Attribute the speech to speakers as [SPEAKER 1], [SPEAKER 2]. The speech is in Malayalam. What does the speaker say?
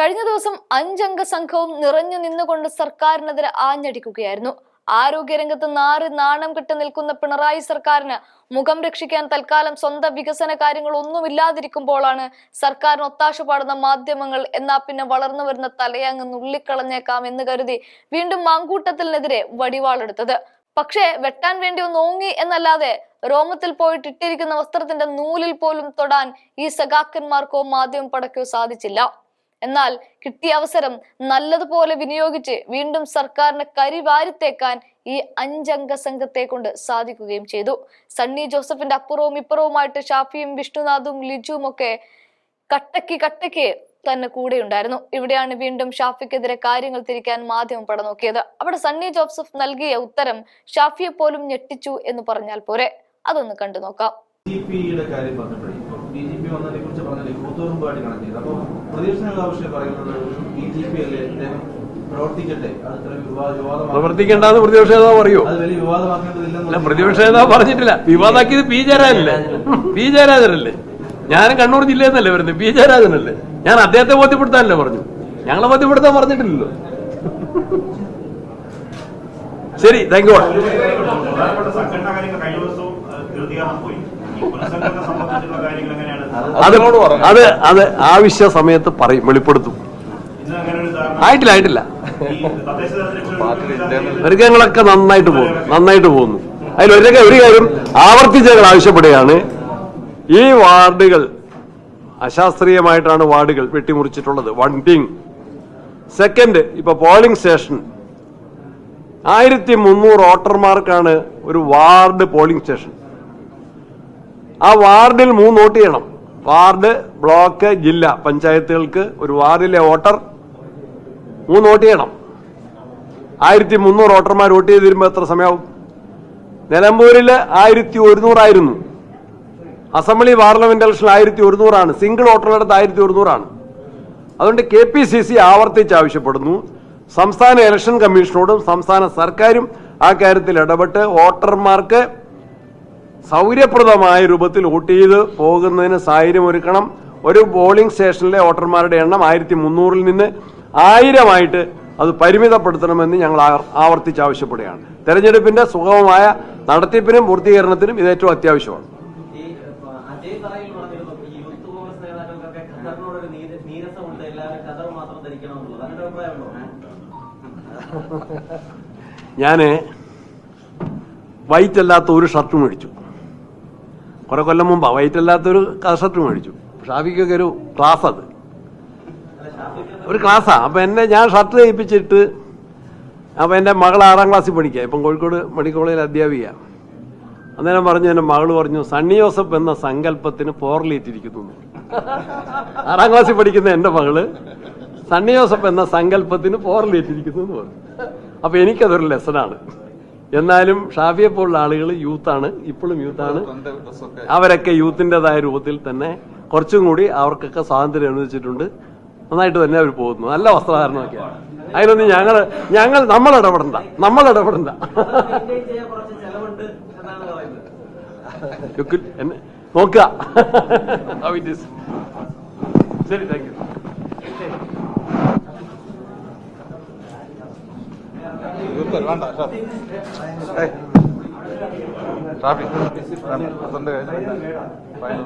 [SPEAKER 1] കഴിഞ്ഞ ദിവസം അഞ്ചംഗ സംഘവും നിറഞ്ഞു നിന്നുകൊണ്ട് സർക്കാരിനെതിരെ ആഞ്ഞടിക്കുകയായിരുന്നു. ആരോഗ്യരംഗത്ത് നാറ് നാണം കെട്ട് നിൽക്കുന്ന പിണറായി സർക്കാരിന് മുഖം രക്ഷിക്കാൻ തൽക്കാലം സ്വന്തം വികസന കാര്യങ്ങൾ ഒന്നുമില്ലാതിരിക്കുമ്പോഴാണ് സർക്കാരിന് ഒത്താശ പാടുന്ന മാധ്യമങ്ങൾ എന്നാ പിന്നെ വളർന്നു വരുന്ന തലയങ്ങ് നുള്ളിക്കളഞ്ഞേക്കാം എന്ന് കരുതി വീണ്ടും മാങ്കൂട്ടത്തിനെതിരെ വടിവാളെടുത്തത്. പക്ഷേ വെട്ടാൻ വേണ്ടി ഒന്ന് ഓങ്ങി എന്നല്ലാതെ രോമത്തിൽ പോയിട്ട് ഇട്ടിരിക്കുന്ന വസ്ത്രത്തിന്റെ നൂലിൽ പോലും തൊടാൻ ഈ സഖാക്കന്മാർക്കോ മാധ്യമ പടക്കോ സാധിച്ചില്ല. എന്നാൽ കിട്ടിയ അവസരം നല്ലതുപോലെ വിനിയോഗിച്ച് വീണ്ടും സർക്കാരിന് കരിവാരിത്തേക്കാൻ ഈ അഞ്ചംഗ സംഘത്തെ കൊണ്ട് സാധിക്കുകയും ചെയ്തു. സണ്ണി ജോസഫിന്റെ അപ്പുറവും ഇപ്പുറവുമായിട്ട് ഷാഫിയും വിഷ്ണുനാഥും ലിജുവും ഒക്കെ കട്ടക്ക് കട്ടക്ക് തന്നെ കൂടെ ഉണ്ടായിരുന്നു ഇവിടെയാണ് വീണ്ടും ഷാഫിക്കെതിരെ കാര്യങ്ങൾ തിരിക്കാൻ മാധ്യമം പട നോക്കിയത് അവിടെ സണ്ണി ജോസഫ് നൽകിയ ഉത്തരം ഷാഫിയെ പോലും ഞെട്ടിച്ചു എന്ന് പറഞ്ഞാൽ പോരെ. അതൊന്ന് കണ്ടു നോക്കാം.
[SPEAKER 2] ബി ജെ പി വന്നതിനെ കുറിച്ച് പറഞ്ഞില്ലേ കൂത്തുപറമ്പുമായിട്ട് കണക്ട് ചെയ്ത്. അപ്പോൾ
[SPEAKER 3] പ്രവർത്തിക്കേണ്ടെന്ന് പ്രതിപക്ഷ നേതാവ് പറയൂ. അല്ല പ്രതിപക്ഷ നേതാവ് പറഞ്ഞിട്ടില്ല. വിവാദാക്കിയത് പി ജയരാജനല്ലേ പി ജയരാജനല്ലേ ഞാൻ കണ്ണൂർ ജില്ലയിൽ നിന്നല്ലേ വരുന്നത്? പി ജയരാജനല്ലേ ഞാൻ അദ്ദേഹത്തെ ബോധ്യപ്പെടുത്താനല്ലേ പറഞ്ഞു? ഞങ്ങളെ ബോധ്യപ്പെടുത്താൻ പറഞ്ഞിട്ടില്ലല്ലോ. ശരി താങ്ക് യു അത് അത് അത് ആവശ്യ സമയത്ത് പറയും വെളിപ്പെടുത്തും. ആയിട്ടില്ല ആയിട്ടില്ല. ഒരുക്കങ്ങളൊക്കെ നന്നായിട്ട് പോകുന്നു നന്നായിട്ട് പോകുന്നു. അതിൽ ഒരു ഒരു കാര്യം ആവർത്തിച്ച് ഞങ്ങൾ ആവശ്യപ്പെടുകയാണ്. ഈ വാർഡുകൾ അശാസ്ത്രീയമായിട്ടാണ് വാർഡുകൾ വെട്ടിമുറിച്ചിട്ടുള്ളത്. വൺ തിങ് സെക്കൻഡ് ഇപ്പൊ പോളിംഗ് സ്റ്റേഷൻ ആയിരത്തി മുന്നൂറ് വോട്ടർമാർക്കാണ് ഒരു വാർഡ് പോളിംഗ് സ്റ്റേഷൻ ആ വാർഡിൽ മൂന്ന് വോട്ട് ചെയ്യണം. വാർഡ് ബ്ലോക്ക് ജില്ല പഞ്ചായത്തുകൾക്ക് ഒരു വാർഡിലെ വോട്ടർ മൂന്ന് വോട്ട് ചെയ്യണം. ആയിരത്തി മുന്നൂറ് വോട്ടർമാർ വോട്ട് ചെയ്ത് വരുമ്പോൾ എത്ര സമയമാവും നിലമ്പൂരിൽ ആയിരത്തി ഒരുന്നൂറായിരുന്നു. അസംബ്ലി പാർലമെന്റ് ഇലക്ഷൻ ആയിരത്തി ഒരുന്നൂറാണ്. സിംഗിൾ വോട്ടറുടെ ആയിരത്തി ഒരുന്നൂറാണ്. അതുകൊണ്ട് കെ പി സി സി ആവർത്തിച്ച് ആവശ്യപ്പെടുന്നു. സംസ്ഥാന ഇലക്ഷൻ കമ്മീഷനോടും സംസ്ഥാന സർക്കാരും ആ കാര്യത്തിൽ ഇടപെട്ട് വോട്ടർമാർക്ക് സൗകര്യപ്രദമായ രൂപത്തിൽ വോട്ട് ചെയ്ത് പോകുന്നതിന് സാഹചര്യം ഒരുക്കണം. ഒരു പോളിംഗ് സ്റ്റേഷനിലെ വോട്ടർമാരുടെ എണ്ണം ആയിരത്തി മുന്നൂറിൽ നിന്ന് ആയിരമായിട്ട് അത് പരിമിതപ്പെടുത്തണമെന്ന് ഞങ്ങൾ ആവർത്തിച്ച് ആവശ്യപ്പെടുകയാണ്. തെരഞ്ഞെടുപ്പിന്റെ സുഗമമായ നടത്തിപ്പിനും പൂർത്തീകരണത്തിനും ഇത് ഏറ്റവും അത്യാവശ്യമാണ്. ഞാൻ വൈറ്റ് അല്ലാത്ത ഒരു ഷർട്ട് മേടിച്ചു. കുറെ കൊല്ലം മുമ്പ് വൈറ്റ് അല്ലാത്തൊരു കസറ്റ് മേടിച്ചു. ഷാഫിക്കൊക്കെ ഒരു ക്ലാസ് അത്. ഒരു ക്ലാസ്സാ അപ്പം എന്നെ ഞാൻ ഷർട്ട് തയ്പ്പിച്ചിട്ട് അപ്പം എന്റെ മകൾ ആറാം ക്ലാസ്സിൽ പഠിക്കുക ഇപ്പം കോഴിക്കോട് മെഡിക്കൽ കോളേജിൽ അധ്യാപിക അന്നേരം പറഞ്ഞു എന്റെ മകൾ പറഞ്ഞു സണ്ണി ജോസഫ് എന്ന സങ്കല്പത്തിന് പോറലേറ്റിരിക്കുന്നു. ആറാം ക്ലാസ്സിൽ പഠിക്കുന്ന എന്റെ മകൾ സണ്ണി ജോസഫ് എന്ന സങ്കല്പത്തിന് പോറലേറ്റിരിക്കുന്നു എന്ന് പറഞ്ഞു. അപ്പം എനിക്കതൊരു ലെസണാണ് എന്നാലും ഷാഫിയെ പോലുള്ള ആളുകൾ യൂത്താണ് ഇപ്പോഴും യൂത്താണ്. അവരൊക്കെ യൂത്തിന്റെതായ രൂപത്തിൽ തന്നെ കുറച്ചും കൂടി അവർക്കൊക്കെ സ്വാതന്ത്ര്യം അനുവദിച്ചിട്ടുണ്ട്. നന്നായിട്ട് തന്നെ അവർ പോകുന്നു. നല്ല വസ്ത്രധാരണമൊക്കെയാണ്. അതിനൊന്നും ഞങ്ങൾ ഞങ്ങൾ നമ്മൾ ഇടപെടണ്ട. നമ്മൾ ഇടപെടണ്ട. നോക്കുക. ശരി താങ്ക് യു
[SPEAKER 4] గుర్తులు వేండా సార్ ట్రాఫిక్ తొందరగా ఫైన్